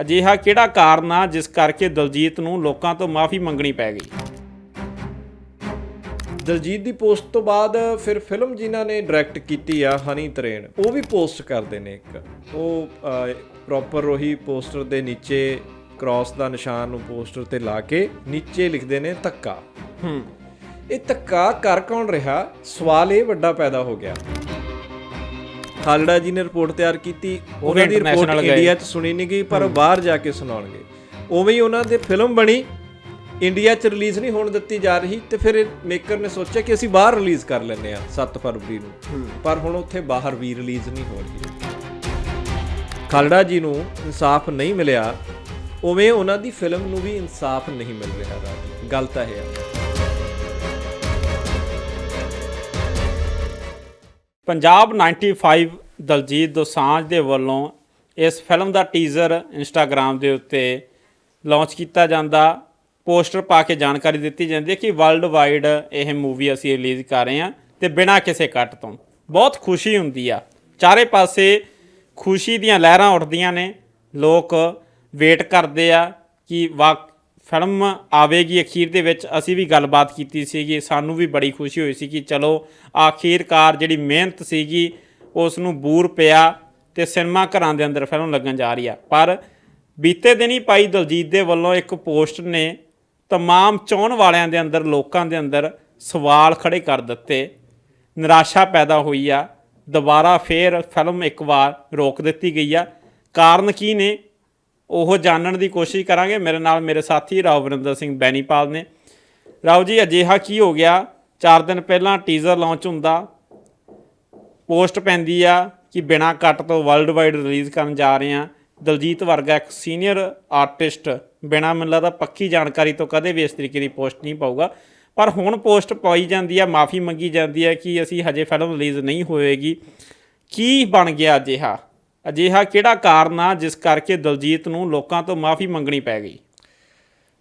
ਅਜਿਹਾ ਕਿਹੜਾ ਕਾਰਨ ਆ ਜਿਸ ਕਰਕੇ ਦਲਜੀਤ ਨੂੰ ਲੋਕਾਂ ਤੋਂ ਮਾਫੀ ਮੰਗਣੀ ਪੈ ਗਈ? ਦਲਜੀਤ ਦੀ ਪੋਸਟ ਤੋਂ ਬਾਅਦ ਫਿਰ ਫਿਲਮ ਜਿਨ੍ਹਾਂ ਨੇ ਡਾਇਰੈਕਟ ਕੀਤੀ ਆ ਹਨੀ ਤਰੇਨ ਉਹ ਵੀ ਪੋਸਟ ਕਰਦੇ ਨੇ ਇੱਕ। ਉਹ ਪ੍ਰੋਪਰ ਉਹੀ ਪੋਸਟਰ ਦੇ ਨੀਚੇ ਕ੍ਰਾਸ ਦਾ ਨਿਸ਼ਾਨ ਨੂੰ ਪੋਸਟਰ ਤੇ ਲਾ ਕੇ ਨੀਚੇ ਲਿਖਦੇ ਨੇ ਧੱਕਾ। ਹੂੰ। ਇਹ ਧੱਕਾ ਕਰ ਕੌਣ ਰਿਹਾ? ਸਵਾਲ ਇਹ ਵੱਡਾ ਪੈਦਾ ਹੋ ਗਿਆ। ਖਾਲੜਾ ਜੀ ਨੇ ਰਿਪੋਰਟ ਤਿਆਰ ਕੀਤੀ ਉਹਨਾਂ ਦੀ ਰਿਪੋਰਟ। ਇੰਡੀਆ 'ਚ ਸੁਣੀ ਨਹੀਂ ਗਈ ਪਰ ਬਾਹਰ ਜਾ ਕੇ ਸੁਣਾਉਣਗੇ। ਉਵੇਂ ਹੀ ਉਹਨਾਂ ਦੇ ਫਿਲਮ ਬਣੀ ਇੰਡੀਆ 'ਚ ਰਿਲੀਜ਼ ਨਹੀਂ ਹੋਣ ਦਿੱਤੀ ਜਾ ਰਹੀ ਤੇ ਫਿਰ ਮੇਕਰ ਨੇ ਸੋਚਿਆ ਕਿ ਅਸੀਂ ਬਾਹਰ ਰਿਲੀਜ਼ ਕਰ ਲੈਂਦੇ ਆ 7 ਫਰਵਰੀ ਨੂੰ। ਪਰ ਹੁਣ ਉੱਥੇ ਬਾਹਰ ਵੀ ਰਿਲੀਜ਼ ਨਹੀਂ ਹੋ ਰਹੀ। ਖਾਲੜਾ ਜੀ ਨੂੰ ਇਨਸਾਫ ਨਹੀਂ ਮਿਲਿਆ ਉਵੇਂ ਉਹਨਾਂ ਦੀ ਫਿਲਮ ਨੂੰ ਵੀ ਇਨਸਾਫ ਨਹੀਂ ਮਿਲ ਰਿਹਾ ਰਾਜ ਗੱਲ ਤਾਂ ਇਹ ਹੈ ਪੰਜਾਬ 95 ਦਲਜੀਤ ਦੋਸਾਂਝ ਦੇ ਵੱਲੋਂ ਇਸ ਫਿਲਮ ਦਾ ਟੀਜ਼ਰ ਇੰਸਟਾਗ੍ਰam ਦੇ ਉੱਤੇ ਲਾਂਚ ਕੀਤਾ ਜਾਂਦਾ। ਪੋਸਟਰ ਪਾ ਕੇ ਜਾਣਕਾਰੀ ਦਿੱਤੀ ਜਾਂਦੀ ਹੈ ਕਿ ਵਰਲਡ ਵਾਈਡ ਇਹ ਮੂਵੀ ਅਸੀਂ ਰਿਲੀਜ਼ ਕਰ ਰਹੇ ਹਾਂ ਤੇ ਬਿਨਾਂ ਕਿਸੇ ਕੱਟ ਤੋਂ। ਬਹੁਤ ਖੁਸ਼ੀ ਹੁੰਦੀ ਆ। ਚਾਰੇ ਪਾਸੇ ਖੁਸ਼ੀ ਦੀਆਂ ਲਹਿਰਾਂ ਉੱਠਦੀਆਂ ਨੇ। ਲੋਕ ਵੇਟ ਕਰਦੇ ਆ ਕਿ ਵਾ ਫਿਲਮ ਆਵੇਗੀ ਅਖੀਰ ਦੇ ਵਿੱਚ, ਅਸੀਂ ਵੀ ਗੱਲਬਾਤ ਕੀਤੀ ਸੀਗੀ, ਸਾਨੂੰ ਵੀ ਬੜੀ ਖੁਸ਼ੀ ਹੋਈ ਸੀ ਕਿ ਚਲੋ ਆਖੀਰਕਾਰ ਜਿਹੜੀ ਮਿਹਨਤ ਸੀਗੀ ਉਸ ਨੂੰ ਬੂਰ ਪਿਆ ਤੇ ਸਿਨੇਮਾ ਘਰਾਂ ਦੇ ਅੰਦਰ ਫਿਲਮ ਲੱਗਣ ਜਾ ਰਹੀ ਆ। ਪਰ ਬੀਤੇ ਦਿਨੀ ਭਾਈ ਦਲਜੀਤ ਦੇ ਵੱਲੋਂ ਇੱਕ ਪੋਸਟ ਨੇ ਤਮਾਮ ਚਾਹਣ ਵਾਲਿਆਂ ਦੇ ਅੰਦਰ, ਲੋਕਾਂ ਦੇ ਅੰਦਰ ਸਵਾਲ ਖੜੇ ਕਰ ਦਿੱਤੇ। ਨਿਰਾਸ਼ਾ ਪੈਦਾ ਹੋਈ ਆ। ਦੁਬਾਰਾ ਫੇਰ ਫਿਲਮ ਇੱਕ ਵਾਰ ਰੋਕ ਦਿੱਤੀ ਗਈ ਆ। ਕਾਰਨ ਕੀ ਨੇ? ਉਹ ਜਾਣਨ ਦੀ ਕੋਸ਼ਿਸ਼ ਕਰਾਂਗੇ। ਮੇਰੇ ਨਾਲ ਮੇਰੇ ਸਾਥੀ ਰਾਓ ਵਰਿੰਦਰ ਸਿੰਘ ਬੈਨੀਪਾਲ ਨੇ। ਰਾਓ ਜੀ, ਅਜਿਹਾ ਕੀ ਹੋ ਗਿਆ? 4 ਦਿਨ ਪਹਿਲਾਂ ਟੀਜ਼ਰ ਲਾਂਚ ਹੁੰਦਾ। ਪੋਸਟ ਪੈਂਦੀ ਆ ਕਿ ਬਿਨਾਂ ਕੱਟ ਤੋਂ ਵਰਲਡ ਵਾਈਡ ਰਿਲੀਜ਼ ਕਰਨ ਜਾ ਰਹੇ ਆ। ਦਲਜੀਤ ਵਰਗਾ ਇੱਕ ਸੀਨੀਅਰ ਆਰਟਿਸਟ ਬਿਨਾਂ ਮੈਨੂੰ ਲੱਗਦਾ ਪੱਕੀ ਜਾਣਕਾਰੀ ਤੋਂ ਕਦੇ ਵੀ ਇਸ ਤਰੀਕੇ ਦੀ ਪੋਸਟ ਨਹੀਂ ਪਾਊਗਾ। ਪਰ ਹੁਣ ਪੋਸਟ ਪਾਈ ਜਾਂਦੀ ਆ, ਮਾਫੀ ਮੰਗੀ ਜਾਂਦੀ ਹੈ ਕਿ ਅਸੀਂ ਹਜੇ ਫਿਲਮ ਰਿਲੀਜ਼ ਨਹੀਂ ਹੋਏਗੀ। ਕੀ ਬਣ ਗਿਆ ਅਜਿਹਾ? ਅਜਿਹਾ ਕਿਹੜਾ ਕਾਰਨ ਆ ਜਿਸ ਕਰਕੇ ਦਲਜੀਤ ਨੂੰ ਲੋਕਾਂ ਤੋਂ ਮਾਫੀ ਮੰਗਣੀ ਪੈ ਗਈ?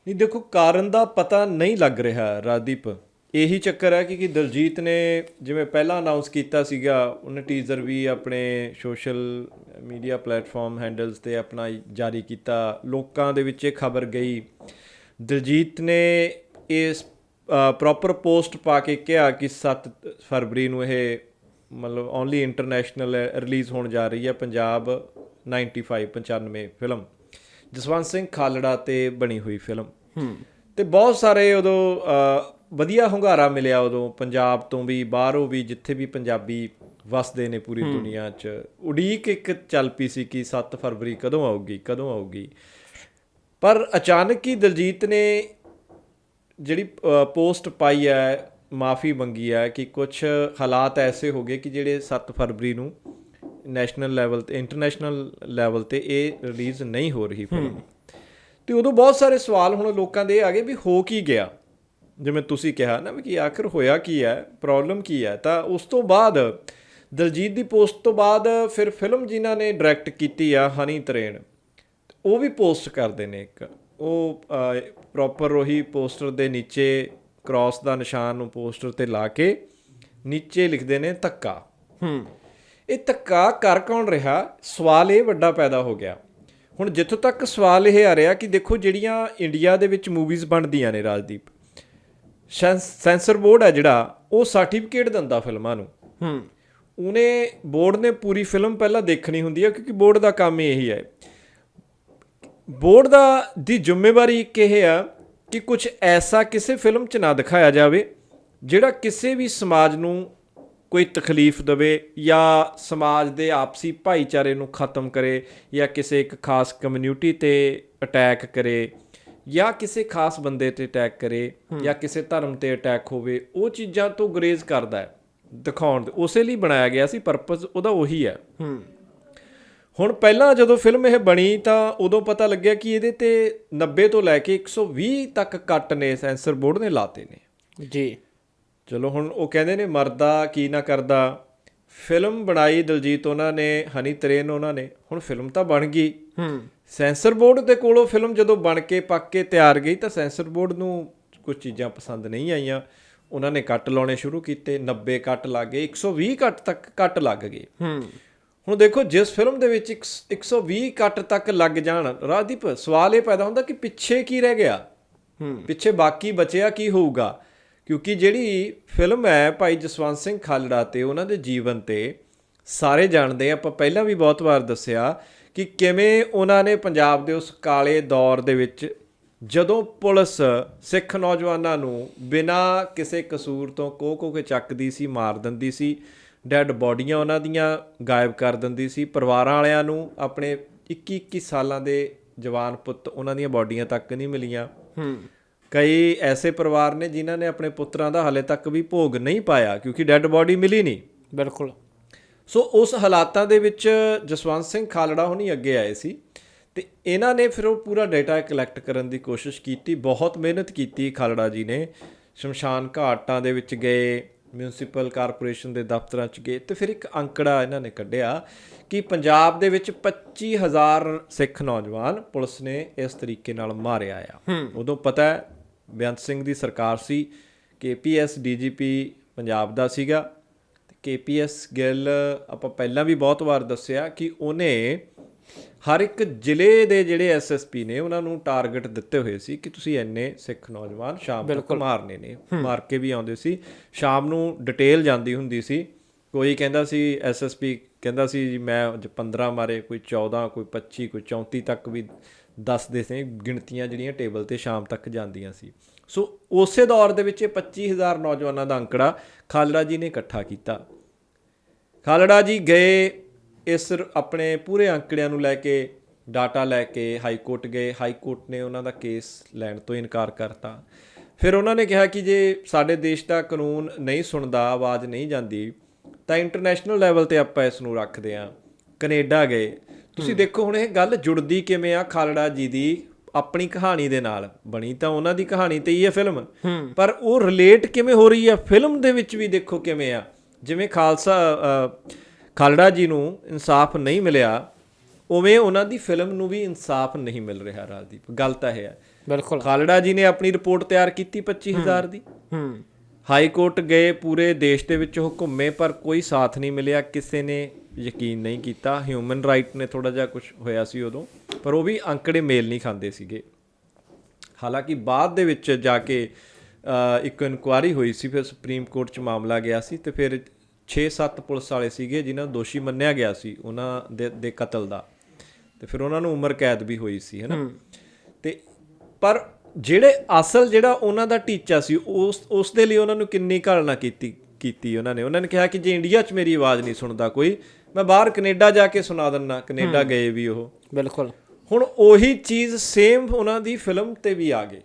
ਨਹੀਂ, ਦੇਖੋ, ਕਾਰਨ ਦਾ ਪਤਾ ਨਹੀਂ ਲੱਗ ਰਿਹਾ ਰਾਜਦੀਪ। ਇਹੀ ਚੱਕਰ ਹੈ ਕਿ ਕਿ ਦਲਜੀਤ ਨੇ ਜਿਵੇਂ ਪਹਿਲਾਂ ਅਨਾਉਂਸ ਕੀਤਾ ਸੀਗਾ, ਉਹਨੇ ਟੀਜ਼ਰ ਵੀ ਆਪਣੇ ਸੋਸ਼ਲ ਮੀਡੀਆ ਪਲੇਟਫਾਰਮ ਹੈਂਡਲਸ ਤੇ ਆਪਣਾ ਜਾਰੀ ਕੀਤਾ। ਲੋਕਾਂ ਦੇ ਵਿੱਚ ਇਹ ਖਬਰ ਗਈ। ਦਲਜੀਤ ਨੇ ਇਸ ਪ੍ਰੋਪਰ ਪੋਸਟ ਪਾ ਕੇ ਕਿਹਾ ਕਿ 7 ਫਰਵਰੀ ਨੂੰ ਇਹ ਮਤਲਬ ਓਨਲੀ ਇੰਟਰਨੈਸ਼ਨਲ ਰਿਲੀਜ਼ ਹੋਣ ਜਾ ਰਹੀ ਹੈ ਪੰਜਾਬ 95 95 ਫਿਲਮ ਜਸਵੰਤ ਸਿੰਘ ਖਾਲੜਾ ਤੇ ਬਣੀ ਹੋਈ ਫਿਲਮ ਤੇ ਬਹੁਤ ਸਾਰੇ ਉਦੋਂ ਵਧੀਆ ਹੁੰਗਾਰਾ ਮਿਲਿਆ ਉਦੋਂ ਪੰਜਾਬ ਤੋਂ ਵੀ ਬਾਹਰੋਂ ਵੀ ਜਿੱਥੇ ਵੀ ਪੰਜਾਬੀ ਵਸਦੇ ਨੇ ਪੂਰੀ ਦੁਨੀਆ 'ਚ। ਉਡੀਕ ਇੱਕ ਚੱਲ ਪਈ ਸੀ ਕਿ 7 ਫਰਵਰੀ ਕਦੋਂ ਆਊਗੀ ਕਦੋਂ ਆਊਗੀ। ਪਰ ਅਚਾਨਕ ਹੀ ਦਲਜੀਤ ਨੇ ਜਿਹੜੀ ਪੋਸਟ ਪਾਈ ਹੈ ਮਾਫੀ ਮੰਗੀ ਹੈ ਕਿ ਕੁਝ ਹਾਲਾਤ ਐਸੇ ਹੋ ਗਏ ਕਿ ਜਿਹੜੇ 7 ਫਰਵਰੀ ਨੂੰ ਨੈਸ਼ਨਲ ਲੈਵਲ ਤੇ ਇੰਟਰਨੈਸ਼ਨਲ ਲੈਵਲ ਤੇ ਇਹ ਰਿਲੀਜ਼ ਨਹੀਂ ਹੋ ਰਹੀ ਫਿਲਮ। ਤੇ ਉਦੋਂ ਬਹੁਤ ਸਾਰੇ ਸਵਾਲ ਹੁਣ ਲੋਕਾਂ ਦੇ ਆ ਗਏ ਵੀ ਹੋ ਕੀ ਗਿਆ? ਜਿਵੇਂ ਤੁਸੀਂ ਕਿਹਾ ਨਾ ਵੀ ਕਿ ਆਖਰ ਹੋਇਆ ਕੀ ਹੈ ਪ੍ਰੋਬਲਮ ਕੀ ਹੈ? ਤਾਂ ਉਸ ਤੋਂ ਬਾਅਦ ਦਲਜੀਤ ਦੀ ਪੋਸਟ ਤੋਂ ਬਾਅਦ ਫਿਰ ਫਿਲਮ ਜਿਨ੍ਹਾਂ ਨੇ ਡਾਇਰੈਕਟ ਕੀਤੀ ਆ ਹਨੀ ਤਰੇਨ ਉਹ ਵੀ ਪੋਸਟ ਕਰਦੇ ਨੇ ਇੱਕ। ਉਹ ਪ੍ਰੋਪਰ ਉਹੀ ਪੋਸਟਰ ਦੇ ਨੀਚੇ ਕ੍ਰਾਸ ਦਾ ਨਿਸ਼ਾਨ ਨੂੰ ਪੋਸਟਰ ਤੇ ਲਾ ਕੇ ਨੀਚੇ ਲਿਖਦੇ ਨੇ ਧੱਕਾ। ਹੂੰ। ਇਹ ਧੱਕਾ ਕਰ ਕੌਣ ਰਿਹਾ? ਸਵਾਲ ਇਹ ਵੱਡਾ ਪੈਦਾ ਹੋ ਗਿਆ। ਹੁਣ ਜਿੱਥੋਂ ਤੱਕ ਸਵਾਲ ਇਹ ਆ ਰਿਹਾ ਕਿ ਦੇਖੋ ਜਿਹੜੀਆਂ ਇੰਡੀਆ ਦੇ ਵਿੱਚ ਮੂਵੀਜ਼ ਬਣਦੀਆਂ ਨੇ ਰਾਜਦੀਪ ਸੈਂਸ- ਸੈਂਸਰ ਬੋਰਡ ਹੈ ਜਿਹੜਾ ਉਹ ਸਰਟੀਫਿਕੇਟ ਦਿੰਦਾ ਫਿਲਮਾਂ ਨੂੰ। ਹੂੰ। ਉਹਨੇ ਬੋਰਡ ਨੇ ਪੂਰੀ ਫਿਲਮ ਪਹਿਲਾਂ ਦੇਖਣੀ ਹੁੰਦੀ ਹੈ ਕਿਉਂਕਿ ਬੋਰਡ ਦਾ ਕੰਮ ਹੀ ਇਹੀ ਹੈ ਬੋਰਡ ਦਾ ਦੀ ਜ਼ਿੰਮੇਵਾਰੀ ਇੱਕ ਇਹ ਆ ਕਿ ਕੁਝ ਐਸਾ ਕਿਸੇ ਫਿਲਮ 'ਚ ਨਾ ਦਿਖਾਇਆ ਜਾਵੇ ਜਿਹੜਾ ਕਿਸੇ ਵੀ ਸਮਾਜ ਨੂੰ ਕੋਈ ਤਕਲੀਫ ਦੇਵੇ ਜਾਂ ਸਮਾਜ ਦੇ ਆਪਸੀ ਭਾਈਚਾਰੇ ਨੂੰ ਖਤਮ ਕਰੇ ਜਾਂ ਕਿਸੇ ਇੱਕ ਖਾਸ ਕਮਿਊਨਿਟੀ ਤੇ ਅਟੈਕ ਕਰੇ ਜਾਂ ਕਿਸੇ ਖਾਸ ਬੰਦੇ ਤੇ ਅਟੈਕ ਕਰੇ ਜਾਂ ਕਿਸੇ ਧਰਮ ਤੇ ਅਟੈਕ ਹੋਵੇ ਉਹ ਚੀਜ਼ਾਂ ਤੋਂ ਗਰੇਜ਼ ਕਰਦਾ ਹੈ ਦਿਖਾਉਣ ਦੇ। ਉਸੇ ਲਈ ਬਣਾਇਆ ਗਿਆ ਸੀ ਪਰਪਸ ਉਹਦਾ ਉਹੀ ਹੈ। ਹੂੰ। ਹੁਣ ਪਹਿਲਾਂ ਜਦੋਂ ਫਿਲਮ ਇਹ ਬਣੀ ਤਾਂ ਉਦੋਂ ਪਤਾ ਲੱਗਿਆ ਕਿ ਇਹਦੇ ਤੇ 90 ਤੋਂ ਲੈ ਕੇ 120 ਤੱਕ ਕੱਟ ਨੇ ਸੈਂਸਰ ਬੋਰਡ ਨੇ ਲਾਤੇ ਨੇ। ਜੀ। ਚਲੋ ਹੁਣ ਉਹ ਕਹਿੰਦੇ ਨੇ ਮਰਦਾ ਕੀ ਨਾ ਕਰਦਾ। ਫਿਲਮ ਬਣਾਈ ਦਲਜੀਤ ਉਹਨਾਂ ਨੇ ਹਨੀ ਤਰੇਨ ਉਹਨਾਂ ਨੇ ਹੁਣ ਫਿਲਮ ਤਾਂ ਬਣ ਗਈ। ਹੂੰ। ਸੈਂਸਰ ਬੋਰਡ ਦੇ ਕੋਲੋਂ ਫਿਲਮ ਜਦੋਂ ਬਣ ਕੇ ਪੱਕ ਕੇ ਤਿਆਰ ਗਈ ਤਾਂ ਸੈਂਸਰ ਬੋਰਡ ਨੂੰ ਕੁਝ ਚੀਜ਼ਾਂ ਪਸੰਦ ਨਹੀਂ ਆਈਆਂ। ਉਹਨਾਂ ਨੇ ਕੱਟ ਲਾਉਣੇ ਸ਼ੁਰੂ ਕੀਤੇ 90 ਕੱਟ ਲੱਗ ਗਏ 120 ਕੱਟ ਤੱਕ ਕੱਟ ਲੱਗ ਗਏ। ਹੂੰ। ਹੁਣ ਦੇਖੋ ਜਿਸ ਫਿਲਮ ਦੇ ਵਿੱਚ ਇੱਕ ਸ- 120 ਕੱਟ ਤੱਕ ਲੱਗ ਜਾਣ ਰਾਜਦੀਪ ਸਵਾਲ ਇਹ ਪੈਦਾ ਹੁੰਦਾ ਕਿ ਪਿੱਛੇ ਕੀ ਰਹਿ ਗਿਆ? ਹੂੰ। ਪਿੱਛੇ ਬਾਕੀ ਬਚਿਆ ਕੀ ਹੋਊਗਾ? ਕਿਉਂਕਿ ਜਿਹੜੀ ਫਿਲਮ ਹੈ ਭਾਈ ਜਸਵੰਤ ਸਿੰਘ ਖਾਲੜਾ ਤੇ ਉਹਨਾਂ ਦੇ ਜੀਵਨ ਤੇ ਸਾਰੇ ਜਾਣਦੇ ਆਪਾਂ ਪਹਿਲਾਂ ਵੀ ਬਹੁਤ ਵਾਰ ਦੱਸਿਆ ਕਿ ਕਿਵੇਂ ਉਹਨਾਂ ਨੇ ਪੰਜਾਬ ਦੇ ਉਸ ਕਾਲੇ ਦੌਰ ਦੇ ਵਿੱਚ ਜਦੋਂ ਪੁਲਿਸ ਸਿੱਖ ਨੌਜਵਾਨਾਂ ਨੂੰ ਬਿਨਾਂ ਕਿਸੇ ਕਸੂਰ ਤੋਂ ਕੋਹ ਕੇ ਚੱਕਦੀ ਸੀ ਮਾਰ ਦਿੰਦੀ ਸੀ ਡੈੱਡ ਬੋਡੀਆਂ ਉਹਨਾਂ ਦੀਆਂ ਗਾਇਬ ਕਰ ਦਿੰਦੀ ਸੀ। ਪਰਿਵਾਰਾਂ ਵਾਲਿਆਂ ਨੂੰ ਆਪਣੇ 21 21 ਸਾਲਾਂ ਦੇ ਜਵਾਨ ਪੁੱਤ ਉਹਨਾਂ ਦੀਆਂ ਬੋਡੀਆਂ ਤੱਕ ਨਹੀਂ ਮਿਲੀਆਂ। ਹੂੰ। ਕਈ ਐਸੇ ਪਰਿਵਾਰ ਨੇ ਜਿਨ੍ਹਾਂ ਨੇ ਆਪਣੇ ਪੁੱਤਰਾਂ ਦਾ ਹਾਲੇ ਤੱਕ ਵੀ ਭੋਗ ਨਹੀਂ ਪਾਇਆ ਕਿਉਂਕਿ ਡੈੱਡ ਬੋਡੀ ਮਿਲੀ ਨਹੀਂ। ਬਿਲਕੁਲ। ਸੋ ਉਸ ਹਾਲਾਤਾਂ ਦੇ ਵਿੱਚ ਜਸਵੰਤ ਸਿੰਘ ਖਾਲੜਾ ਹੁਣੀ ਅੱਗੇ ਆਏ ਸੀ ਤੇ ਇਹਨਾਂ ਨੇ ਫਿਰ ਉਹ ਪੂਰਾ ਡਾਟਾ ਕਲੈਕਟ ਕਰਨ ਦੀ ਕੋਸ਼ਿਸ਼ ਕੀਤੀ। ਬਹੁਤ ਮਿਹਨਤ ਕੀਤੀ ਖਾਲੜਾ ਜੀ ਨੇ। ਸ਼ਮਸ਼ਾਨ ਘਾਟਾਂ ਦੇ ਵਿੱਚ ਗਏ। ਮਿਊਨਿਸਪਲ ਕਾਰਪੋਰੇਸ਼ਨ ਦੇ ਦਫ਼ਤਰਾਂ 'ਚ ਗਏ ਤੇ ਫਿਰ ਇੱਕ ਅੰਕੜਾ ਇਹਨਾਂ ਨੇ ਕੱਢਿਆ ਕਿ ਪੰਜਾਬ ਦੇ ਵਿੱਚ 25000 ਸਿੱਖ ਨੌਜਵਾਨ ਪੁਲਿਸ ਨੇ ਇਸ ਤਰੀਕੇ ਨਾਲ ਮਾਰਿਆ ਆ। ਉਦੋਂ ਪਤਾ ਹੈ ਬੇਅੰਤ ਸਿੰਘ ਦੀ ਸਰਕਾਰ ਸੀ ਕੇਪੀਐਸ ਡੀਜੀਪੀ ਪੰਜਾਬ ਦਾ ਸੀਗਾ। ਤੇ ਕੇਪੀਐਸ ਗਿੱਲ ਆਪਾਂ ਪਹਿਲਾਂ ਵੀ ਬਹੁਤ ਵਾਰ ਦੱਸਿਆ ਕਿ ਉਹਨੇ ਹਰ ਇੱਕ ਜ਼ਿਲ੍ਹੇ ਦੇ ਜਿਹੜੇ ਐਸਐਸਪੀ ਨੇ ਉਹਨਾਂ ਨੂੰ ਟਾਰਗੇਟ ਦਿੱਤੇ ਹੋਏ ਸੀ ਕਿ ਤੁਸੀਂ ਐਨੇ ਸਿੱਖ ਨੌਜਵਾਨ ਸ਼ਾਮ ਤੱਕ ਮਾਰਨੇ ਨੇ। ਮਾਰ ਕੇ ਵੀ ਆਉਂਦੇ ਸੀ। ਸ਼ਾਮ ਨੂੰ ਡਿਟੇਲ ਜਾਂਦੀ ਹੁੰਦੀ ਸੀ। ਕੋਈ ਕਹਿੰਦਾ ਸੀ ਐਸਐਸਪੀ ਕਹਿੰਦਾ ਸੀ ਜੀ ਮੈਂ ਅੱਜ 15 ਮਾਰੇ ਕੋਈ 14 ਕੋਈ 25 ਕੋਈ 34 ਤੱਕ ਵੀ ਦੱਸਦੇ ਸੀ ਗਿਣਤੀਆਂ ਜਿਹੜੀਆਂ ਟੇਬਲ ਤੇ ਸ਼ਾਮ ਤੱਕ ਜਾਂਦੀਆਂ ਸੀ। ਸੋ ਉਸੇ ਦੌਰ ਦੇ ਵਿੱਚ ਇਹ 25000 ਨੌਜਵਾਨਾਂ ਦਾ ਅੰਕੜਾ ਖਾਲੜਾ ਜੀ ਨੇ ਇਕੱਠਾ ਕੀਤਾ। ਖਾਲੜਾ ਜੀ ਗਏ ਇਸ ਆਪਣੇ ਪੂਰੇ ਅੰਕੜਿਆਂ ਨੂੰ ਲੈ ਕੇ ਡਾਟਾ ਲੈ ਕੇ ਹਾਈ ਕੋਰਟ ਗਏ ਹਾਈ ਕੋਰਟ ਨੇ ਉਹਨਾਂ ਦਾ ਕੇਸ ਲੈਣ ਤੋਂ ਇਨਕਾਰ ਕਰਤਾ। ਫਿਰ ਉਹਨਾਂ ਨੇ ਕਿਹਾ ਕਿ ਜੇ ਸਾਡੇ ਦੇਸ਼ ਦਾ ਕਾਨੂੰਨ ਨਹੀਂ ਸੁਣਦਾ ਆਵਾਜ਼ ਨਹੀਂ ਜਾਂਦੀ ਤਾਂ ਇੰਟਰਨੈਸ਼ਨਲ ਲੈਵਲ ਤੇ ਆਪਾਂ ਇਸ ਨੂੰ ਰੱਖਦੇ ਆਂ ਕੈਨੇਡਾ ਗਏ। ਤੁਸੀਂ ਦੇਖੋ ਹੁਣ ਇਹ ਗੱਲ ਜੁੜਦੀ ਕਿਵੇਂ ਆ ਖਾਲੜਾ ਜੀ ਦੀ ਆਪਣੀ ਕਹਾਣੀ ਦੇ ਨਾਲ? ਬਣੀ ਤਾਂ ਉਹਨਾਂ ਦੀ ਕਹਾਣੀ ਤੇ ਹੀ ਹੈ ਫਿਲਮ। ਪਰ ਉਹ ਰਿਲੇਟ ਕਿਵੇਂ ਹੋ ਰਹੀ ਹੈ? ਫਿਲਮ ਦੇ ਵਿੱਚ ਵੀ ਦੇਖੋ ਕਿਵੇਂ ਆ। ਜਿਵੇਂ ਖਾਲਸਾ ਖਾਲੜਾ ਜੀ ਨੂੰ ਇਨਸਾਫ ਨਹੀਂ ਮਿਲਿਆ ਉਵੇਂ ਉਹਨਾਂ ਦੀ ਫਿਲਮ ਨੂੰ ਵੀ ਇਨਸਾਫ ਨਹੀਂ ਮਿਲ ਰਿਹਾ ਰਾਜਦੀਪ। ਗੱਲ ਤਾਂ ਇਹ ਹੈ। ਬਿਲਕੁਲ। ਖਾਲੜਾ ਜੀ ਨੇ ਆਪਣੀ ਰਿਪੋਰਟ ਤਿਆਰ ਕੀਤੀ 25000 ਦੀ। ਹੂੰ। ਹਾਈ ਕੋਰਟ ਗਏ ਪੂਰੇ ਦੇਸ਼ ਦੇ ਵਿੱਚ ਉਹ ਘੁੰਮੇ ਪਰ ਕੋਈ ਸਾਥ ਨਹੀਂ ਮਿਲਿਆ। ਕਿਸੇ ਨੇ ਯਕੀਨ ਨਹੀਂ ਕੀਤਾ। ਹਿਊਮਨ ਰਾਈਟ ਨੇ ਥੋੜਾ ਜਿਹਾ ਕੁਝ ਹੋਇਆ ਸੀ ਉਦੋਂ ਪਰ ਉਹ ਵੀ ਅੰਕੜੇ ਮੇਲ ਨਹੀਂ ਖਾਂਦੇ ਸੀਗੇ। ਹਾਲਾਂਕਿ ਬਾਅਦ ਦੇ ਵਿੱਚ ਜਾ ਕੇ ਇੱਕ ਇਨਕੁਆਰੀ ਹੋਈ ਸੀ ਫਿਰ ਸੁਪਰੀਮ ਕੋਰਟ 'ਚ ਮਾਮਲਾ ਗਿਆ ਸੀ ਤੇ ਫਿਰ 6-7 ਪੁਲਿਸ ਵਾਲੇ ਸੀਗੇ ਜਿਨ੍ਹਾਂ ਨੂੰ ਦੋਸ਼ੀ ਮੰਨਿਆ ਗਿਆ ਸੀ ਉਹਨਾਂ ਦੇ ਦੇ ਕਤਲ ਦਾ। ਤੇ ਫਿਰ ਉਹਨਾਂ ਨੂੰ ਉਮਰ ਕੈਦ ਵੀ ਹੋਈ ਸੀ ਹੈਨਾ? ਤੇ ਪਰ ਜਿਹੜੇ ਅਸਲ ਜਿਹੜਾ ਉਹਨਾਂ ਦਾ ਟੀਚਾ ਸੀ ਉਸ ਉਸ ਦੇ ਲਈ ਉਹਨਾਂ ਨੂੰ ਕਿੰਨੀ ਘਾਲਣਾ ਕੀਤੀ ਕੀਤੀ ਉਹਨਾਂ ਨੇ? ਉਹਨਾਂ ਨੇ ਕਿਹਾ ਕਿ ਜੇ ਇੰਡੀਆ 'ਚ ਮੇਰੀ ਆਵਾਜ਼ ਨਹੀਂ ਸੁਣਦਾ ਕੋਈ ਮੈਂ ਬਾਹਰ ਕੈਨੇਡਾ ਜਾ ਕੇ ਸੁਣਾ ਦਿੰਨਾ ਕੈਨੇਡਾ ਗਏ ਵੀ ਉਹ। ਬਿਲਕੁਲ। ਹੁਣ ਉਹੀ ਚੀਜ਼ ਸੇਮ ਉਹਨਾਂ ਦੀ ਫਿਲਮ ਤੇ ਵੀ ਆ ਗਈ।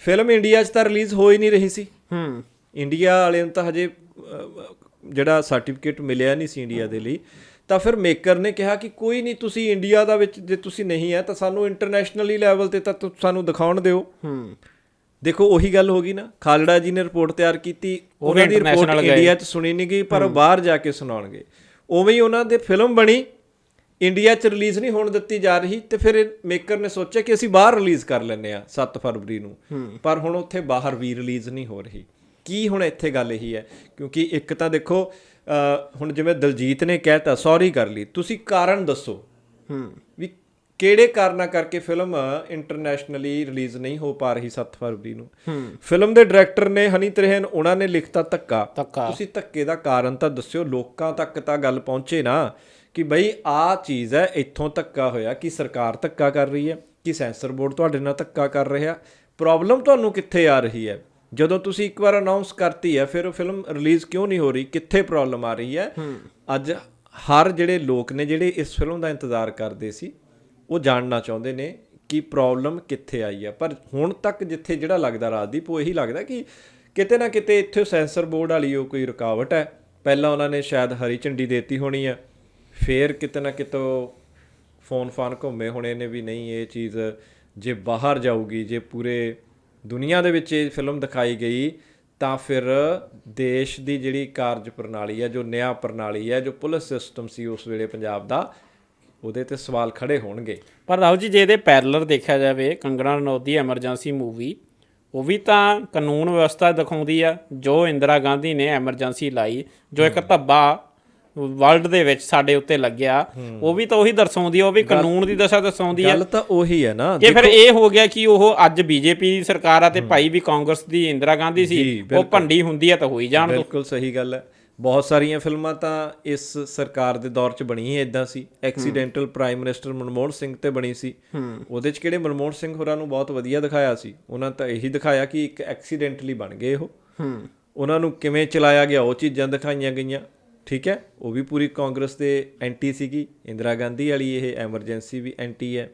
ਫਿਲਮ ਇੰਡੀਆ 'ਚ ਤਾਂ ਰਿਲੀਜ਼ ਹੋ ਹੀ ਨਹੀਂ ਰਹੀ ਸੀ। ਹੂੰ। ਇੰਡੀਆ ਵਾਲਿਆਂ ਨੂੰ ਤਾਂ ਹਜੇ ਜਿਹੜਾ ਸਰਟੀਫਿਕੇਟ ਮਿਲਿਆ ਨਹੀਂ ਸੀ ਇੰਡੀਆ ਦੇ ਲਈ ਤਾਂ ਫਿਰ ਮੇਕਰ ਨੇ ਕਿਹਾ ਕਿ ਕੋਈ ਨਹੀਂ ਤੁਸੀਂ ਇੰਡੀਆ ਦਾ ਵਿੱਚ ਜੇ ਤੁਸੀਂ ਨਹੀਂ ਹੈ ਤਾਂ ਸਾਨੂੰ ਇੰਟਰਨੈਸ਼ਨਲੀ ਲੈਵਲ ਤੇ ਤਾਂ ਤੁ- ਸਾਨੂੰ ਦਿਖਾਉਣ ਦਿਓ। ਹੂੰ। ਦੇਖੋ ਉਹੀ ਗੱਲ ਹੋ ਗਈ ਨਾ। ਖਾਲੜਾ ਜੀ ਨੇ ਰਿਪੋਰਟ ਤਿਆਰ ਕੀਤੀ ਉਹਨਾਂ ਦੀ ਰਿਪੋਰਟ। ਇੰਡੀਆ 'ਚ ਸੁਣੀ ਨਹੀਂ ਗਈ ਪਰ ਬਾਹਰ ਜਾ ਕੇ ਸੁਣਾਉਣਗੇ। ਉਵੇਂ ਹੀ ਉਹਨਾਂ ਦੇ ਫਿਲਮ ਬਣੀ ਇੰਡੀਆ 'ਚ ਰਿਲੀਜ਼ ਨਹੀਂ ਹੋਣ ਦਿੱਤੀ ਜਾ ਰਹੀ ਤੇ ਫਿਰ ਮੇਕਰ ਨੇ ਸੋਚਿਆ ਕਿ ਅਸੀਂ ਬਾਹਰ ਰਿਲੀਜ਼ ਕਰ ਲੈਂਦੇ ਆ 7 ਫਰਵਰੀ ਨੂੰ। ਪਰ ਹੁਣ ਉੱਥੇ ਬਾਹਰ ਵੀ ਰਿਲੀਜ਼ ਨਹੀਂ ਹੋ ਰਹੀ। ਕੀ ਹੁਣ ਇੱਥੇ ਗੱਲ ਇਹੀ ਹੈ? ਕਿਉਂਕਿ ਇੱਕ ਤਾਂ ਦੇਖੋ ਹੁਣ ਜਿਵੇਂ ਦਲਜੀਤ ਨੇ ਕਹਿਤਾ ਸੌਰੀ ਕਰ ਲਈ। ਤੁਸੀਂ ਕਾਰਨ ਦੱਸੋ ਹੂੰ। ਵੀ ਕਿਹੜੇ ਕਾਰਨਾਂ ਕਰਕੇ ਫਿਲਮ ਇੰਟਰਨੈਸ਼ਨਲੀ ਰਿਲੀਜ਼ ਨਹੀਂ ਹੋ ਪਾ ਰਹੀ 7 ਫਰਵਰੀ ਨੂੰ? ਫਿਲਮ ਦੇ ਡਾਇਰੈਕਟਰ ਨੇ ਹਨੀ ਤਰਹਨ ਉਹਨਾਂ ਨੇ ਲਿਖਤਾ ਧੱਕਾ। ਤੁਸੀਂ ਧੱਕੇ ਦਾ ਕਾਰਨ ਤਾਂ ਦੱਸਿਓ ਲੋਕਾਂ ਤੱਕ ਤਾਂ ਗੱਲ ਪਹੁੰਚੇ ਨਾ ਕਿ ਬਈ ਆਹ ਚੀਜ਼ ਹੈ ਇੱਥੋਂ ਧੱਕਾ ਹੋਇਆ ਕਿ ਸਰਕਾਰ ਧੱਕਾ ਕਰ ਰਹੀ ਹੈ ਕਿ ਸੈਂਸਰ ਬੋਰਡ ਤੁਹਾਡੇ ਨਾਲ ਧੱਕਾ ਕਰ ਰਿਹਾ। ਪ੍ਰੋਬਲਮ ਤੁਹਾਨੂੰ ਕਿੱਥੇ ਆ ਰਹੀ ਹੈ? ਜਦੋਂ ਤੁਸੀਂ ਇੱਕ ਵਾਰ ਅਨਾਉਂਸ ਕਰਤੀ ਹੈ ਫਿਰ ਉਹ ਫਿਲਮ ਰਿਲੀਜ਼ ਕਿਉਂ ਨਹੀਂ ਹੋ ਰਹੀ? ਕਿੱਥੇ ਪ੍ਰੋਬਲਮ ਆ ਰਹੀ ਹੈ? ਅੱਜ ਹਰ ਜਿਹੜੇ ਲੋਕ ਨੇ ਜਿਹੜੇ ਇਸ ਫਿਲਮ ਦਾ ਇੰਤਜ਼ਾਰ ਕਰਦੇ ਸੀ ਉਹ ਜਾਣਨਾ ਚਾਹੁੰਦੇ ਨੇ ਕਿ ਪ੍ਰੋਬਲਮ ਕਿੱਥੇ ਆਈ ਹੈ। ਪਰ ਹੁਣ ਤੱਕ ਜਿੱਥੇ ਜਿਹੜਾ ਲੱਗਦਾ ਰਾਜਦੀਪ ਉਹ ਇਹੀ ਲੱਗਦਾ ਕਿ ਕਿਤੇ ਨਾ ਕਿਤੇ ਇੱਥੇ ਸੈਂਸਰ ਬੋਰਡ ਵਾਲੀ ਉਹ ਕੋਈ ਰੁਕਾਵਟ ਹੈ। ਪਹਿਲਾਂ ਉਹਨਾਂ ਨੇ ਸ਼ਾਇਦ ਹਰੀ ਝੰਡੀ ਦੇਤੀ ਹੋਣੀ ਹੈ। ਫੇਰ ਕਿਤੇ ਨਾ ਕਿਤੇ ਫੋਨ ਫਾਨ ਘੁੰਮੇ ਹੋਣੇ ਨੇ ਵੀ ਨਹੀਂ ਇਹ ਚੀਜ਼ ਜੇ ਬਾਹਰ ਜਾਊਗੀ ਜੇ ਪੂਰੇ ਦੁਨੀਆ ਦੇ ਵਿੱਚ ਇਹ ਫਿਲਮ ਦਿਖਾਈ ਗਈ ਤਾਂ ਫਿਰ ਦੇਸ਼ ਦੀ ਜਿਹੜੀ ਕਾਰਜ ਪ੍ਰਣਾਲੀ ਹੈ ਜੋ ਨਿਆਂ ਪ੍ਰਣਾਲੀ ਹੈ ਜੋ ਪੁਲਿਸ ਸਿਸਟਮ ਸੀ ਉਸ ਵੇਲੇ ਪੰਜਾਬ ਦਾ ਉਹਦੇ ਤੇ ਸਵਾਲ ਖੜੇ ਹੋਣਗੇ। ਪਰ ਰਾਹੁਲ ਜੀ ਜੇ ਇਹਦੇ ਪੈਰਲਰ ਦੇਖਿਆ ਜਾਵੇ ਕੰਗਣਾ ਰਣੌਤ ਦੀ ਐਮਰਜੈਂਸੀ ਮੂਵੀ ਉਹ ਵੀ ਤਾਂ ਕਾਨੂੰਨ ਵਿਵਸਥਾ ਦਿਖਾਉਂਦੀ ਆ ਜੋ ਇੰਦਰਾ ਗਾਂਧੀ ਨੇ ਐਮਰਜੈਂਸੀ ਲਾਈ ਜੋ ਇੱਕ ਧੱਬਾ ਵਰਲਡ ਦੇ ਵਿੱਚ ਸਾਡੇ ਉੱਤੇ ਲੱਗਿਆ ਉਹ ਵੀ ਤਾਂ ਉਹੀ ਦਰਸਾਉਂਦੀ ਆ ਉਹ ਵੀ ਕਾਨੂੰਨ ਦੀ ਦਸ਼ਾ ਦਰਸਾਉਂਦੀ ਆ। ਗੱਲ ਤਾਂ ਉਹੀ ਹੈ ਨਾ ਕਿ ਫਿਰ ਇਹ ਹੋ ਗਿਆ ਕਿ ਉਹ ਅੱਜ ਬੀਜੇਪੀ ਦੀ ਸਰਕਾਰ ਆ ਤੇ ਭਾਈ ਵੀ ਕਾਂਗਰਸ ਦੀ ਇੰਦਰਾ ਗਾਂਧੀ ਸੀ ਉਹ ਭੰਡੀ ਹੁੰਦੀ ਆ ਤਾਂ ਹੋਈ ਜਾਣ ਦੋ। ਬਿਲਕੁਲ ਸਹੀ ਗੱਲ ਹੈ ਬਹੁਤ ਸਾਰੀਆਂ ਫਿਲਮਾਂ ਤਾਂ ਇਸ ਸਰਕਾਰ ਦੇ ਦੌਰ 'ਚ ਬਣੀ ਇਦਾਂ ਸੀ। Accidental prime minister Manmohan Singh ਤੇ ਬਣੀ ਸੀ। ਉਹਦੇ 'ਚ ਕਿਹੜੇ ਮਨਮੋਹਨ ਸਿੰਘ ਹੋਰਾਂ ਨੂੰ ਬਹੁਤ ਵਧੀਆ ਦਿਖਾਇਆ ਸੀ। ਉਹਨਾਂ ਤਾਂ ਇਹੀ ਦਿਖਾਇਆ ਕਿ ਇੱਕ ਐਕਸੀਡੈਂਟਲੀ ਬਣ ਗਏ ਉਹ। ਉਹਨਾਂ ਨੂੰ ਕਿਵੇਂ ਚਲਾਇਆ ਗਿਆ ਉਹ ਚੀਜ਼ਾਂ ਦਿਖਾਈਆਂ ਗਈਆਂ। ਠੀਕ ਹੈ ਉਹ ਵੀ ਪੂਰੀ ਕਾਂਗਰਸ ਦੇ ਐਂਟੀ ਸੀਗੀ ਇੰਦਰਾ ਗਾਂਧੀ ਵਾਲੀ ਇਹ ਐਮਰਜੈਂਸੀ ਵੀ ਐਂਟੀ ਹੈ।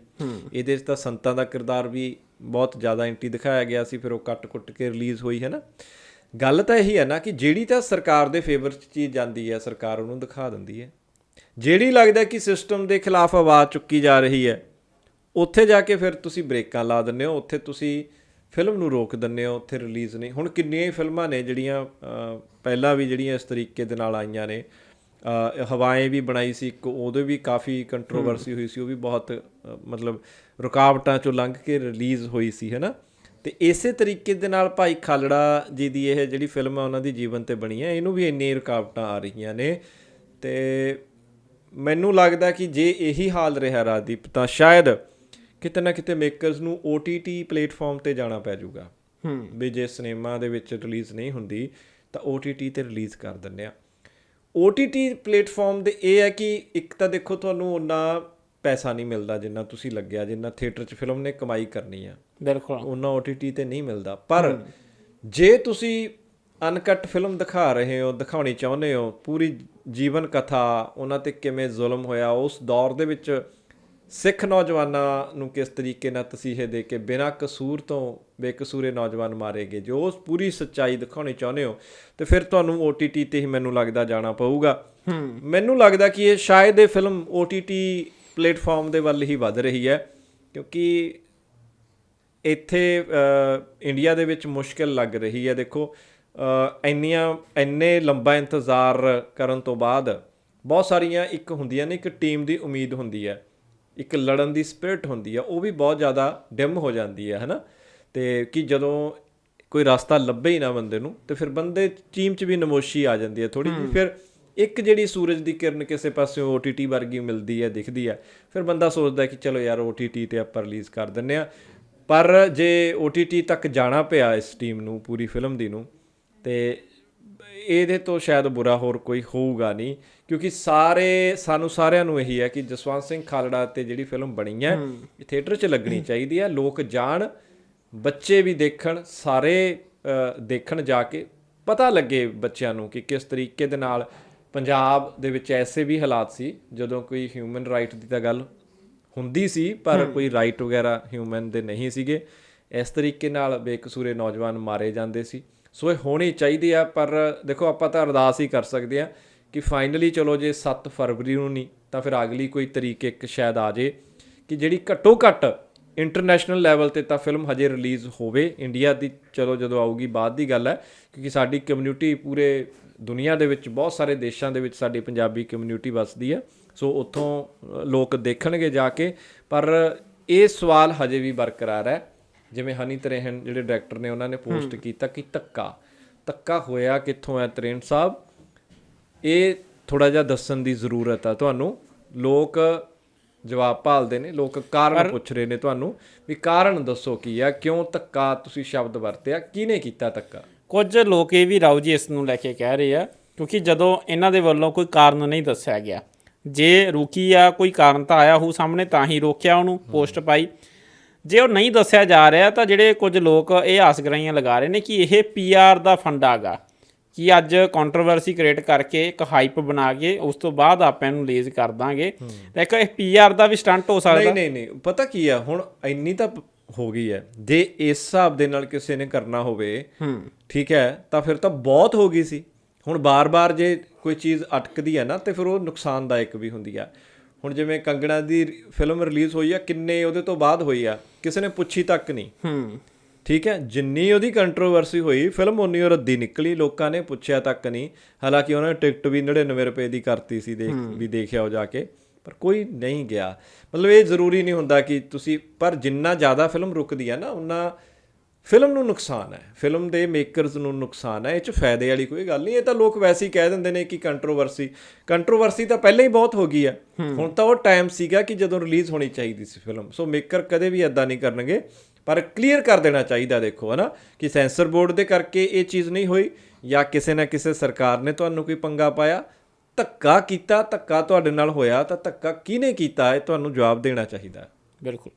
ਇਹਦੇ 'ਚ ਤਾਂ ਸੰਤਾਂ ਦਾ ਕਿਰਦਾਰ ਵੀ ਬਹੁਤ ਜ਼ਿਆਦਾ ਐਂਟੀ ਦਿਖਾਇਆ ਗਿਆ ਸੀ ਫਿਰ ਉਹ ਕੱਟ-ਕੁੱਟ ਕੇ ਰਿਲੀਜ਼ ਹੋਈ ਹੈ ਨਾ। ਗੱਲ ਤਾਂ ਇਹੀ ਹੈ ਨਾ ਕਿ ਜਿਹੜੀ ਤਾਂ ਸਰਕਾਰ ਦੇ ਫੇਵਰ 'ਚ ਚੀਜ਼ ਜਾਂਦੀ ਹੈ ਸਰਕਾਰ ਉਹਨੂੰ ਦਿਖਾ ਦਿੰਦੀ ਹੈ। ਜਿਹੜੀ ਲੱਗਦਾ ਕਿ ਸਿਸਟਮ ਦੇ ਖਿਲਾਫ ਆਵਾਜ਼ ਚੁੱਕੀ ਜਾ ਰਹੀ ਹੈ ਉੱਥੇ ਜਾ ਕੇ ਫਿਰ ਤੁਸੀਂ ਬ੍ਰੇਕਾਂ ਲਾ ਦਿੰਦੇ ਹੋ ਉੱਥੇ ਤੁਸੀਂ ਫਿਲਮ ਨੂੰ ਰੋਕ ਦਿੰਦੇ ਹੋ ਉੱਥੇ ਰਿਲੀਜ਼ ਨਹੀਂ। ਹੁਣ ਕਿੰਨੀਆਂ ਹੀ ਫਿਲਮਾਂ ਨੇ ਜਿਹੜੀਆਂ ਪਹਿਲਾਂ ਵੀ ਜਿਹੜੀਆਂ ਇਸ ਤਰੀਕੇ ਦੇ ਨਾਲ ਆਈਆਂ ਨੇ। ਹਵਾਏਂ ਵੀ ਬਣਾਈ ਸੀ ਇੱਕ ਉਹਦੇ ਵੀ ਕਾਫੀ ਕੰਟਰੋਵਰਸੀ ਹੋਈ ਸੀ ਉਹ ਵੀ ਬਹੁਤ ਮਤਲਬ ਰੁਕਾਵਟਾਂ ਚੋਂ ਲੰਘ ਕੇ ਰਿਲੀਜ਼ ਹੋਈ ਸੀ ਹੈਨਾ ਤੇ ਇਸੇ ਤਰੀਕੇ ਦੇ ਨਾਲ ਭਾਈ ਖਾਲੜਾ ਜੀ ਦੀ ਇਹ ਜਿਹੜੀ ਫਿਲਮ ਹੈ ਉਹਨਾਂ ਦੀ ਜੀਵਨ ਤੇ ਬਣੀ ਹੈ ਇਹਨੂੰ ਵੀ ਇੰਨੀ ਰੁਕਾਵਟਾਂ ਆ ਰਹੀਆਂ ਨੇ। ਤੇ ਮੈਨੂੰ ਲੱਗਦਾ ਕਿ ਜੇ ਇਹੀ ਹਾਲ ਰਿਹਾ ਰਾਦੀਪ ਤਾਂ ਸ਼ਾਇਦ ਕਿਤੇ ਨਾ ਕਿਤੇ ਮੇਕਰਸ ਨੂੰ OTT ਪਲੇਟਫਾਰਮ ਤੇ ਜਾਣਾ ਪੈ ਜਾਊਗਾ। ਹੂੰ। ਵੀ ਜੇ ਸਿਨੇਮਾ ਦੇ ਵਿੱਚ ਰਿਲੀਜ਼ ਨਹੀਂ ਹੁੰਦੀ ਤਾਂ OTT ਤੇ ਰਿਲੀਜ਼ ਕਰ ਦਿੰਦੇ ਆ। OTT ਪਲੇਟਫਾਰਮ ਦੇ ਇਹ ਹੈ ਕਿ ਇੱਕ ਤਾਂ ਦੇਖੋ ਤੁਹਾਨੂੰ ਉਹਨਾਂ ਪੈਸਾ ਨਹੀਂ ਮਿਲਦਾ ਜਿੰਨਾ ਤੁਸੀਂ ਲੱਗਿਆ ਜਿੰਨਾ ਥੀਏਟਰ 'ਚ ਫਿਲਮ ਨੇ ਕਮਾਈ ਕਰਨੀ ਆ। ਬਿਲਕੁਲ। ਉਹਨਾਂ OTT ਤੇ ਨਹੀਂ ਮਿਲਦਾ। ਪਰ ਜੇ ਤੁਸੀਂ ਅਨਕਟ ਫਿਲਮ ਦਿਖਾ ਰਹੇ ਹੋ ਦਿਖਾਉਣੀ ਚਾਹੁੰਦੇ ਹੋ ਪੂਰੀ ਜੀਵਨ ਕਥਾ ਉਹਨਾਂ ਤੇ ਕਿਵੇਂ ਜ਼ੁਲਮ ਹੋਇਆ ਉਸ ਦੌਰ ਦੇ ਵਿੱਚ ਸਿੱਖ ਨੌਜਵਾਨਾਂ ਨੂੰ ਕਿਸ ਤਰੀਕੇ ਨਾਲ ਤਸੀਹੇ ਦੇ ਕੇ ਬਿਨਾਂ ਕਸੂਰ ਤੋਂ ਬੇਕਸੂਰੇ ਨੌਜਵਾਨ ਮਾਰੇ ਗਏ? ਜੋ ਉਸ ਪੂਰੀ ਸੱਚਾਈ ਦਿਖਾਉਣੀ ਚਾਹੁੰਦੇ ਹੋ ਤੇ ਫਿਰ ਤੁਹਾਨੂੰ OTT ਤੇ ਹੀ ਮੈਨੂੰ ਲੱਗਦਾ ਜਾਣਾ ਪਊਗਾ। ਮੈਨੂੰ ਲੱਗਦਾ ਕਿ ਇਹ ਸ਼ਾਇਦ ਇਹ ਫਿਲਮ OTT ਪਲੇਟਫਾਰਮ ਦੇ ਵੱਲ ਹੀ ਵੱਧ ਰਹੀ ਹੈ ਕਿਉਂਕਿ ਇੱਥੇ ਇੰਡੀਆ ਦੇ ਵਿੱਚ ਮੁਸ਼ਕਲ ਲੱਗ ਰਹੀ ਹੈ। ਦੇਖੋ ਇੰਨੀਆਂ ਇੰਨੇ ਲੰਬਾ ਇੰਤਜ਼ਾਰ ਕਰਨ ਤੋਂ ਬਾਅਦ ਬਹੁਤ ਸਾਰੀਆਂ ਇੱਕ ਹੁੰਦੀਆਂ ਨੇ ਇੱਕ ਟੀਮ ਦੀ ਉਮੀਦ ਹੁੰਦੀ ਹੈ। ਇੱਕ ਲੜਨ ਦੀ ਸਪਿਰਿਟ ਹੁੰਦੀ ਹੈ ਉਹ ਵੀ ਬਹੁਤ ਜ਼ਿਆਦਾ ਡਿਮ ਹੋ ਜਾਂਦੀ ਹੈ ਹਨਾ? ਤੇ ਕਿ ਜਦੋਂ ਕੋਈ ਰਸਤਾ ਲੱਭੇ ਹੀ ਨਾ ਬੰਦੇ ਨੂੰ ਤੇ ਫਿਰ ਬੰਦੇ ਟੀਮ 'ਚ ਵੀ ਨਮੋਸ਼ੀ ਆ ਜਾਂਦੀ ਹੈ ਥੋੜੀ ਜਿਹੀ। ਫਿਰ ਇੱਕ ਜਿਹੜੀ ਸੂਰਜ ਦੀ ਕਿਰਨ ਕਿਸੇ ਪਾਸਿਓਂ OTT ਵਰਗੀ ਮਿਲਦੀ ਹੈ ਦਿਖਦੀ ਹੈ ਫਿਰ ਬੰਦਾ ਸੋਚਦਾ ਕਿ ਚਲੋ ਯਾਰ OTT ਤੇ ਆਪਾਂ ਰਿਲੀਜ਼ ਕਰ ਦਿੰਨੇ ਆ। ਪਰ ਜੇ OTT ਤੱਕ ਜਾਣਾ ਪਿਆ ਇਸ ਟੀਮ ਨੂੰ ਪੂਰੀ ਫਿਲਮ ਦੀ ਨੂੰ ਤੇ ਇਹਦੇ ਤੋਂ ਸ਼ਾਇਦ ਬੁਰਾ ਹੋਰ ਕੋਈ ਹੋਊਗਾ ਨਹੀਂ ਕਿਉਂਕਿ ਸਾਰੇ ਸਾਨੂੰ ਸਾਰਿਆਂ ਨੂੰ ਇਹੀ ਹੈ ਕਿ ਜਸਵੰਤ ਸਿੰਘ ਖਾਲੜਾ ਤੇ ਜਿਹੜੀ ਫਿਲਮ ਬਣੀ ਹੈ ਇਹ ਥੀਏਟਰ 'ਚ ਲੱਗਣੀ ਚਾਹੀਦੀ ਹੈ। ਲੋਕ ਜਾਣ ਬੱਚੇ ਵੀ ਦੇਖਣ ਸਾਰੇ ਦੇਖਣ ਜਾ ਕੇ ਪਤਾ ਲੱਗੇ ਬੱਚਿਆਂ ਨੂੰ ਕਿ ਕਿਸ ਤਰੀਕੇ ਦੇ ਨਾਲ ਪੰਜਾਬ ਦੇ ਵਿੱਚ ਐਸੇ ਵੀ ਹਾਲਾਤ ਸੀ ਜਦੋਂ ਕੋਈ ਹਿਊਮਨ ਰਾਈਟ ਦੀ ਤਾਂ ਗੱਲ ਹੁੰਦੀ ਸੀ ਪਰ ਕੋਈ ਰਾਈਟ ਵਗੈਰਾ ਹਿਊਮਨ ਦੇ ਨਹੀਂ ਸੀਗੇ। ਇਸ ਤਰੀਕੇ ਨਾਲ ਬੇਕਸੂਰੇ ਨੌਜਵਾਨ ਮਾਰੇ ਜਾਂਦੇ ਸੀ। ਸੋ ਇਹ ਹੋਣੀ ਚਾਹੀਦੀ ਆ, ਪਰ ਦੇਖੋ ਆਪਾਂ ਤਾਂ ਅਰਦਾਸ ਹੀ ਕਰ ਸਕਦੇ ਆ ਕਿ ਫਾਈਨਲੀ ਚਲੋ ਜੇ 7 ਫਰਵਰੀ ਨੂੰ ਨਹੀਂ, ਤਾਂ ਫਿਰ ਅਗਲੀ ਕੋਈ ਤਰੀਕ ਇੱਕ ਸ਼ਾਇਦ ਆ ਜੇ ਕਿ ਜਿਹੜੀ ਘੱਟੋ ਘੱਟ ਇੰਟਰਨੈਸ਼ਨਲ ਲੈਵਲ ਤੇ ਤਾਂ ਫਿਲਮ ਹਜੇ ਰਿਲੀਜ਼ ਹੋਵੇ ਇੰਡੀਆ ਦੀ, ਚਲੋ ਜਦੋਂ ਆਊਗੀ ਬਾਅਦ ਦੀ ਗੱਲ ਹੈ, ਕਿਉਂਕਿ ਸਾਡੀ ਕਮਿਊਨਿਟੀ ਪੂਰੇ ਦੁਨੀਆ ਦੇ ਵਿੱਚ, ਬਹੁਤ ਸਾਰੇ ਦੇਸ਼ਾਂ ਦੇ ਵਿੱਚ ਸਾਡੀ ਪੰਜਾਬੀ ਕਮਿਊਨਿਟੀ ਵੱਸਦੀ ਹੈ। ਸੋ ਉੱਥੋਂ ਲੋਕ ਦੇਖਣਗੇ ਜਾ ਕੇ, ਪਰ ਇਹ ਸਵਾਲ ਹਜੇ ਵੀ ਬਰਕਰਾਰ ਹੈ ਜਿਵੇਂ ਹਨੀ ਤਰੇਹਨ ਜਿਹੜੇ ਡਾਇਰੈਕਟਰ ਨੇ ਉਹਨਾਂ ਨੇ ਪੋਸਟ ਕੀਤਾ ਕਿ ਧੱਕਾ। ਧੱਕਾ ਹੋਇਆ ਕਿੱਥੋਂ ਹੈ ਤਰੇਨ ਸਾਹਿਬ? ਇਹ ਥੋੜਾ ਜਿਹਾ ਦੱਸਣ ਦੀ ਜ਼ਰੂਰਤ ਆ ਤੁਹਾਨੂੰ। ਲੋਕ ਜਵਾਬ ਭਾਲਦੇ ਨੇ ਲੋਕ ਕਾਰਨ ਪੁੱਛ ਰਹੇ ਨੇ ਤੁਹਾਨੂੰ ਵੀ ਕਾਰਨ ਦੱਸੋ ਕੀ ਆ ਕਿਉਂ ਧੱਕਾ ਤੁਸੀਂ ਸ਼ਬਦ ਵਰਤਿਆ ਕਿਹਨੇ ਕੀਤਾ ਧੱਕਾ? ਕੁਝ ਲੋਕ ਇਹ ਵੀ ਰਾਉ ਜੀ ਇਸ ਨੂੰ ਲੈ ਕੇ ਕਹਿ ਰਹੇ ਆ ਕਿਉਂਕਿ ਜਦੋਂ ਇਹਨਾਂ ਦੇ ਵੱਲੋਂ ਕੋਈ ਕਾਰਨ ਨਹੀਂ ਦੱਸਿਆ ਗਿਆ ਜੇ ਰੁਕੀ ਆ ਕੋਈ ਕਾਰਨ ਤਾਂ ਆਇਆ ਹੋ ਸਾਹਮਣੇ ਤਾਂ ਹੀ ਰੋਕਿਆ ਉਹਨੂੰ ਪੋਸਟ ਪਾਈ। ਜੇ ਉਹ ਨਹੀਂ ਦੱਸਿਆ ਜਾ ਰਿਹਾ ਤਾਂ ਜਿਹੜੇ ਕੁਝ ਲੋਕ ਇਹ ਆਸਗਰਾਈਆਂ ਲਗਾ ਰਹੇ ਨੇ ਕਿ ਇਹ ਪੀਆਰ ਦਾ ਫੰਡ ਆਗਾ। ਕਿ ਅੱਜ ਕੰਟਰੋਵਰਸੀ ਕ੍ਰੀਏਟ ਕਰਕੇ ਇੱਕ ਹਾਈਪ ਬਣਾ ਕੇ ਉਸ ਤੋਂ ਬਾਅਦ ਆਪਾਂ ਇਹਨੂੰ ਰਿਲੀਜ਼ ਕਰ ਦਾਂਗੇ। ਤਾਂ ਇੱਕ ਇਹ ਪੀਆਰ ਦਾ ਵੀ ਸਟੰਟ ਹੋ ਸਕਦਾ। ਨਹੀਂ ਨਹੀਂ ਨਹੀਂ ਪਤਾ ਕੀ ਆ ਹੁਣ ਇੰਨੀ ਤਾਂ ਹੋ ਗਈ ਹੈ। ਜੇ ਇਸ ਹਿਸਾਬ ਦੇ ਨਾਲ ਕਿਸੇ ਨੇ ਕਰਨਾ ਹੋਵੇ ਹੂੰ। ਠੀਕ ਹੈ ਤਾਂ ਫਿਰ ਤਾਂ ਬਹੁਤ ਹੋ ਗਈ ਸੀ। ਹੁਣ ਬਾਰ-ਬਾਰ ਜੇ ਕੋਈ ਚੀਜ਼ ਅਟਕਦੀ ਹੈ ਨਾ ਤੇ ਫਿਰ ਉਹ ਨੁਕਸਾਨਦਾਇਕ ਵੀ ਹੁੰਦੀ ਆ। ਹੁਣ ਜਿਵੇਂ ਕੰਗਣਾ ਦੀ ਫਿਲਮ ਰਿਲੀਜ਼ ਹੋਈ ਆ ਕਿੰਨੇ ਉਹਦੇ ਤੋਂ ਬਾਅਦ ਹੋਈ ਆ ਕਿਸੇ ਨੇ ਪੁੱਛੀ ਤੱਕ ਨਹੀਂ। ਹੂੰ। ਠੀਕ ਹੈ ਜਿੰਨੀ ਉਹਦੀ ਕੰਟਰੋਵਰਸੀ ਹੋਈ ਫਿਲਮ ਉਨੀ ਉਹ ਰੱਦੀ ਨਿਕਲੀ ਲੋਕਾਂ ਨੇ ਪੁੱਛਿਆ ਤੱਕ ਨਹੀਂ। ਹਾਲਾਂਕਿ ਉਹਨਾਂ ਨੇ ਟਿਕਟ ਵੀ 99 ਰੁਪਏ ਦੀ ਕਰਤੀ ਸੀ ਦੇਖ ਵੀ ਦੇਖਿਆ ਉਹ ਜਾ ਕੇ ਪਰ ਕੋਈ ਨਹੀਂ ਗਿਆ। ਮਤਲਬ ਇਹ ਜ਼ਰੂਰੀ ਨਹੀਂ ਹੁੰਦਾ ਕਿ ਤੁਸੀਂ ਪਰ ਜਿੰਨਾ ਜ਼ਿਆਦਾ ਫਿਲਮ ਰੁਕਦੀ ਹੈ ਨਾ ਉਹਨਾਂ ਫਿਲਮ ਨੂੰ ਨੁਕਸਾਨ ਹੈ ਫਿਲਮ ਦੇ ਮੇਕਰਸ ਨੂੰ ਨੁਕਸਾਨ ਹੈ ਇਹ ਚ ਫਾਇਦੇ ਵਾਲੀ ਕੋਈ ਗੱਲ ਨਹੀਂ ਇਹ ਤਾਂ ਲੋਕ ਵੈਸੇ ਹੀ ਕਹਿ ਦਿੰਦੇ ਨੇ ਕਿ ਕੰਟਰੋਵਰਸੀ ਕੰਟਰੋਵਰਸੀ ਤਾਂ ਪਹਿਲਾਂ ਹੀ ਬਹੁਤ ਹੋ ਗਈ ਹੈ। ਹੁਣ ਤਾਂ ਉਹ ਟਾਈਮ ਸੀਗਾ ਕਿ ਜਦੋਂ ਰਿਲੀਜ਼ ਹੋਣੀ ਚਾਹੀਦੀ ਸੀ ਫਿਲਮ ਸੋ ਮੇਕਰ ਕਦੇ ਵੀ ਐਦਾਂ ਨਹੀਂ ਕਰਨਗੇ ਪਰ ਕਲੀਅਰ ਕਰ ਦੇਣਾ ਚਾਹੀਦਾ ਦੇਖੋ ਹਨਾ ਕਿ ਸੈਂਸਰ ਬੋਰਡ ਦੇ ਕਰਕੇ ਇਹ ਚੀਜ਼ ਨਹੀਂ ਹੋਈ ਜਾਂ ਕਿਸੇ ਨਾ ਕਿਸੇ ਸਰਕਾਰ ਨੇ ਤੁਹਾਨੂੰ ਕੋਈ ਪੰਗਾ ਪਾਇਆ ਧੱਕਾ ਕੀਤਾ ਧੱਕਾ ਤੁਹਾਡੇ ਨਾਲ ਹੋਇਆ ਤਾਂ ਧੱਕਾ ਕਿਹਨੇ ਕੀਤਾ ਹੈ ਤੁਹਾਨੂੰ ਜਵਾਬ ਦੇਣਾ ਚਾਹੀਦਾ। ਬਿਲਕੁਲ।